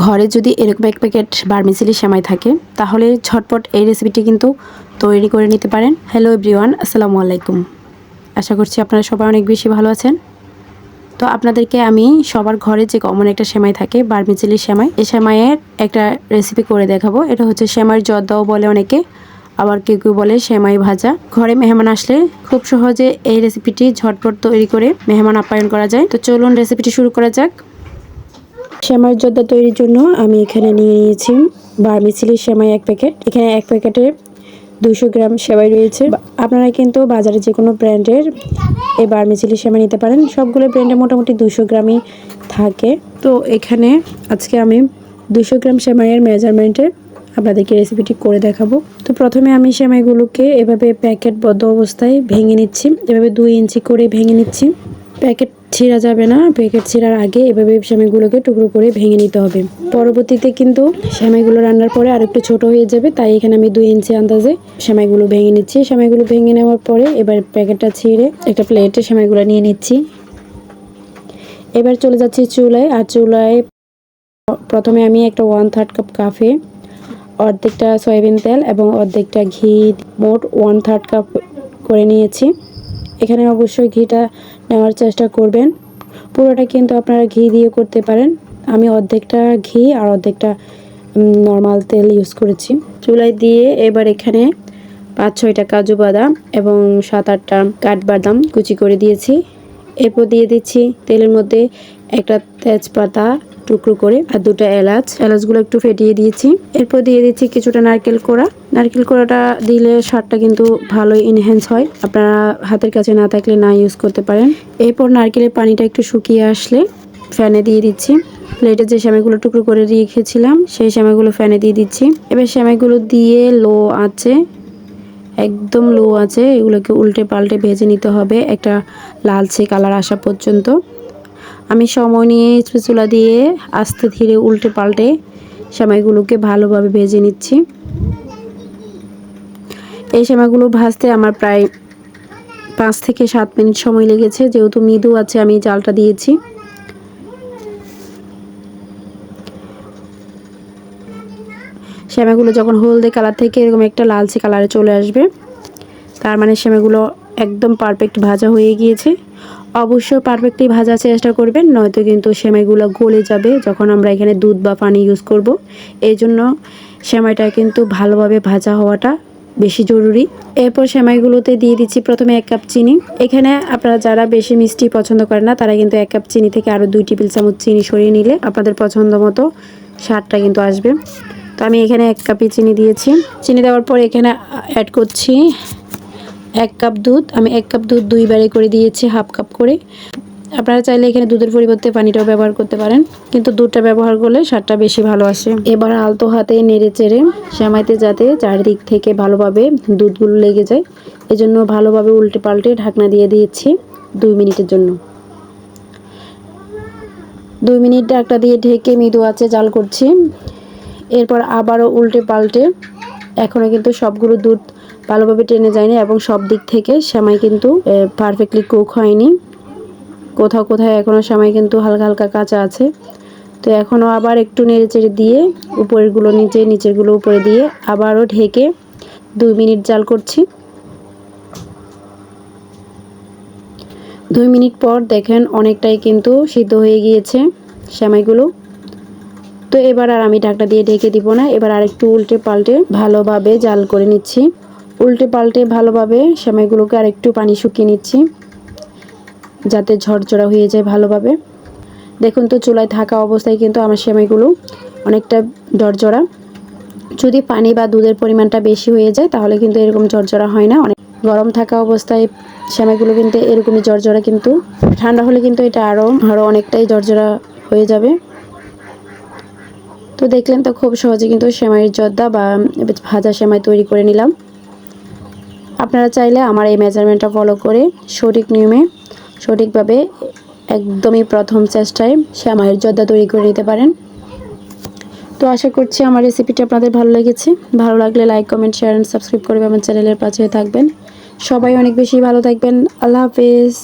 ঘরে যদি এরকম এক প্যাকেট বার্মিসিলি সেমাই থাকে, তাহলে ঝটপট এই রেসিপিটি কিন্তু তৈরি করে নিতে পারেন। হ্যালো এভরিওয়ান আসসালামু আলাইকুম। আশা করছি আপনারা সবাই অনেক বেশি ভালো আছেন। তো আপনাদেরকে আমি সবার ঘরে যে কমন একটা সেমাই থাকে বার্মিচিলি সেমাই, এই সেমাইয়ের একটা রেসিপি করে দেখাবো। এটা হচ্ছে সেমাইয়ের জর্দাও বলে অনেকে, আবার কেউ কেউ বলে সেমাই ভাজা। ঘরে মেহমান আসলে খুব সহজে এই রেসিপিটি ঝটপট তৈরি করে মেহমান আপ্যায়ন করা যায়। তো চলুন রেসিপিটি শুরু করা যাক। সেমাই জর্দা তৈরির জন্য আমি এখানে নিয়ে নিয়েছি বার্মিচিলি শ্যামাই এক প্যাকেট। এখানে এক প্যাকেটে দুশো গ্রাম সেমাই রয়েছে। আপনারা কিন্তু বাজারে যে কোনো ব্র্যান্ডের এই বার্মিচিলি সেমাই নিতে পারেন। সবগুলো ব্র্যান্ডে মোটামুটি দুশো গ্রামই থাকে। তো এখানে আজকে আমি দুশো গ্রাম সেমাইয়ের মেজারমেন্টে আপনাদেরকে রেসিপিটি করে দেখাবো। তো প্রথমে আমি সেমাইগুলোকে এভাবে প্যাকেটবদ্ধ অবস্থায় ভেঙে নিচ্ছি। এভাবে দুই ইঞ্চি করে ভেঙে নিচ্ছি। প্যাকেট ছিঁড়া যাবে না। প্যাকেট ছিঁড়ার আগে এভাবে সেমাইগুলোকে টুকরো করে ভেঙে নিতে হবে। পরবর্তীতে কিন্তু সেমাইগুলো রান্নার পরে আরেকটু ছোটো হয়ে যাবে, তাই এখানে আমি দুই ইঞ্চি আন্দাজে সেমাইগুলো ভেঙে নিচ্ছি। সেমাইগুলো ভেঙে নেওয়ার পরে এবার প্যাকেটটা ছিঁড়ে একটা প্লেটে সেমাইগুলো নিয়ে নিচ্ছি। এবার চলে যাচ্ছি চুলায়, আর চুলায় প্রথমে আমি একটা ওয়ান থার্ড কাপ কাফে অর্ধেকটা সয়াবিন তেল এবং অর্ধেকটা ঘি মোট ওয়ান থার্ড কাপ করে নিয়েছি। এখানে অবশ্যই ঘিটা নেওয়ার চেষ্টা করবেন। পুরোটা কিন্তু আপনারা ঘি দিয়ে করতে পারেন। আমি অর্ধেকটা ঘি আর অর্ধেকটা নর্মাল তেল ইউজ করেছি। চুলায় দিয়ে এবার এখানে পাঁচ ছয়টা কাজু বাদাম এবং সাত আটটা কাঠবাদাম কুচি করে দিয়েছি। এরপর দিয়ে দিচ্ছি তেলের মধ্যে একটা তেজপাতা টুকরো করে আর দুটো এলাচ। এলাচগুলো একটু ফেটিয়ে দিয়েছি। এরপর দিয়ে দিচ্ছি কিছুটা নারকেল কোড়া। নারকেল কোড়াটা দিলে স্বাদটা কিন্তু ভালোই ইনহ্যান্স হয়। আপনারা হাতের কাছে না থাকলে না ইউজ করতে পারেন। এরপর নারকেলের পানিটা একটু শুকিয়ে আসলে ফ্যানে দিয়ে দিচ্ছি। প্লেটে যে সেমাইগুলো টুকরো করে রেখেছিলাম, সেই সেমাইগুলো ফ্যানে দিয়ে দিচ্ছি। এবার সেমাইগুলো দিয়ে লো আছে, একদম লো আছে। এগুলোকে উল্টে পাল্টে ভেজে নিতে হবে একটা লালচে কালার আসা পর্যন্ত। আমি সময় নিয়ে চুলা দিয়ে আস্তে ধীরে উল্টে পাল্টে সেমাইগুলোকে ভালোভাবে ভেজে নিচ্ছি। এই সেমাইগুলো ভাজতে আমার প্রায় পাঁচ থেকে সাত মিনিট সময় লেগেছে। যেহেতু মৃদু আছে, আমি জালটা দিয়েছি। শ্যামাগুলো যখন হলদে কালার থেকে এরকম একটা লালচে কালারে চলে আসবে, তার মানে শ্যামাগুলো একদম পারফেক্ট ভাজা হয়ে গিয়েছে। অবশ্যই পারফেক্টলি ভাজার চেষ্টা করবেন, নয়তো কিন্তু সেমাইগুলো গলে যাবে যখন আমরা এখানে দুধ বা পানি ইউজ করব। এই জন্য সেমাইটা কিন্তু ভালোভাবে ভাজা হওয়াটা বেশি জরুরি। এরপর সেমাইগুলোতে দিয়ে দিচ্ছি প্রথমে এক কাপ চিনি। এখানে আপনারা যারা বেশি মিষ্টি পছন্দ করেন না, তারা কিন্তু এক কাপ চিনি থেকে আরও দুই টেবিল চামচ চিনি সরিয়ে নিলে আপনাদের পছন্দ মতো স্বাদটা কিন্তু আসবে। তো আমি এখানে এক কাপই চিনি দিয়েছি। চিনি দেওয়ার পর এখানে অ্যাড করছি এক কাপ দুধ, আমি এক কাপ দুধ দুইবারে করে দিয়েছি, হাফ কাপ করে। আপনারা চাইলে এখানে দুধের পরিবর্তে পানিটাও ব্যবহার করতে পারেন, কিন্তু দুধটা ব্যবহার করলে স্বাদটা বেশি ভালো আসে। এবার আলতো হাতে নেড়ে চেড়ে সেমাইতে যাতে চারিদিক থেকে ভালোভাবে দুধগুলো লেগে যায়, এজন্য ভালোভাবে উল্টে পাল্টে ঢাকনা দিয়ে দিয়েছি দুই মিনিটের জন্য। দুই মিনিট ঢাকনা দিয়ে ঢেকে মৃদু আছে জাল করছি, এরপর আবারও উল্টে পাল্টে এখনও কিন্তু সবগুলো দুধ ভালোভাবে টেনে যায়নি এবং সব দিক থেকে সেমাই কিন্তু পারফেক্টলি কুক হয়নি। কোথাও কোথায় এখনও সেমাই কিন্তু হালকা হালকা কাঁচা আছে। তো এখনও আবার একটু নেড়ে চেড়ে দিয়ে উপরেরগুলো নিচে, নিচেরগুলো উপরে দিয়ে আবারও ঢেকে দুই মিনিট জাল করছি। দুই মিনিট পর দেখেন অনেকটাই কিন্তু সিদ্ধ হয়ে গিয়েছে সেমাইগুলো তো এবার আর আমি ঢাকনা দিয়ে ঢেকে দিব না, এবার আরেকটু উল্টে পাল্টে ভালোভাবে জাল করে নিচ্ছি। উল্টে পাল্টে ভালোভাবে সেমাইগুলোকে আরেকটু পানি শুকিয়ে নিচ্ছি, যাতে ঝরঝরা হয়ে যায় ভালোভাবে। দেখুন তো, চুলায় থাকা অবস্থায় কিন্তু আমার সেমাইগুলো অনেকটা ঝরঝরা। যদি পানি বা দুধের পরিমাণটা বেশি হয়ে যায়, তাহলে কিন্তু এরকম ঝরঝরা হয় না। অনেক গরম থাকা অবস্থায় সেমাইগুলো কিন্তু এরকমই ঝরঝরা, কিন্তু ঠান্ডা হলে কিন্তু এটা আরও আরও অনেকটাই ঝরঝরা হয়ে যাবে। তো দেখলেন তো, খুব সহজে কিন্তু সেমাইয়ের জর্দা বা ভাজা সেমাই তৈরি করে নিলাম। আপনারা চাইলে আমার এই মেজারমেন্টটা ফলো করে সঠিক নিয়মে, সঠিকভাবে একদমই প্রথম চেষ্টায় শ্যামায়ের জর্দা তৈরি করে নিতে পারেন। তো আশা করছি আমার রেসিপিটা আপনাদের ভালো লেগেছে। ভালো লাগলে like comment share and subscribe করবে আমার চ্যানেলের পাশে থাকবেন। সবাই অনেক বেশি ভালো থাকবেন। আল্লাহ হাফেজ।